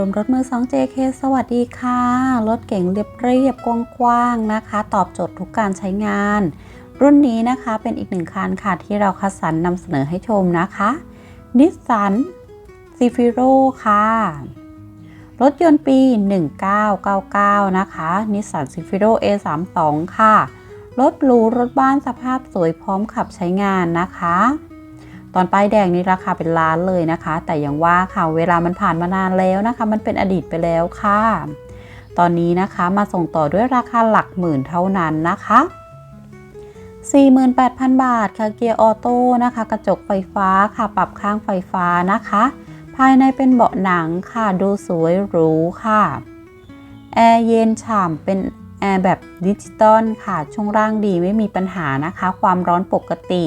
รวมรถมือ 2 JK สวัสดีค่ะ รถเก๋งเรียบเรียบๆกว้างๆนะคะ ตอบโจทย์ทุกการใช้งาน รุ่นนี้นะคะเป็นอีกหนึ่งคันค่ะที่เราคัดสรรนำเสนอให้ชมนะคะนิสสันซีฟิโรค่ะ รถยนต์ปี 1999 นะคะนิสสันซีฟิโร A32 ค่ะ รถหรูรถบ้านสภาพสวยพร้อมขับใช้งานนะคะ อนป้ายแดงนี่ราคาเป็นล้านเลยนะคะ แต่อยังว่าค่ะเวลามันผ่านมานานแล้วนะคะ มันเป็นอดีตไปแล้วค่ะ ตอนนี้นะคะมาส่งต่อด้วยราคาหลักหมื่นเท่านั้นนะคะ48,000 บาทค่ะเกียร์ออโต้นะคะ กระจกไฟฟ้าค่ะปรับข้างไฟฟ้านะคะ ภายในเป็นเบาะหนังค่ะดูสวยหรูค่ะแอร์เย็นฉ่ำเป็นแอร์แบบดิจิตอลค่ะ ช่วงล่างดีไม่มีปัญหานะคะ ความร้อนปกติ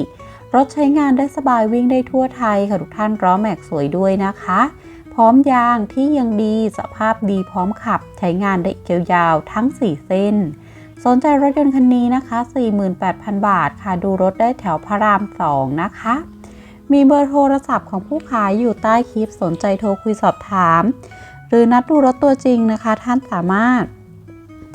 รถใช้งานได้สบายวิ่งได้ทั่วไทยค่ะทุกท่านล้อแม็กสวยด้วยนะคะ พร้อมยางที่ยังดีสภาพดีพร้อมขับใช้งานได้อีกยาวทั้ง 4 เส้น สนใจรถยนต์คันนี้นะคะ 48,000 บาทค่ะดูรถได้แถวพระราม 2 นะคะ มีเบอร์โทรศัพท์ของผู้ขายอยู่ใต้คลิปสนใจโทรคุยสอบถาม หรือนัดดูรถตัวจริงนะคะ ท่านสามารถ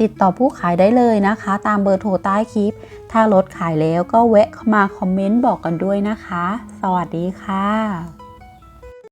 ติดต่อผู้ขายได้เลยนะคะ ตามเบอร์โทรใต้คลิป ถ้ารถขายแล้วก็แวะเข้ามาคอมเมนต์บอกกันด้วยนะคะ สวัสดีค่ะ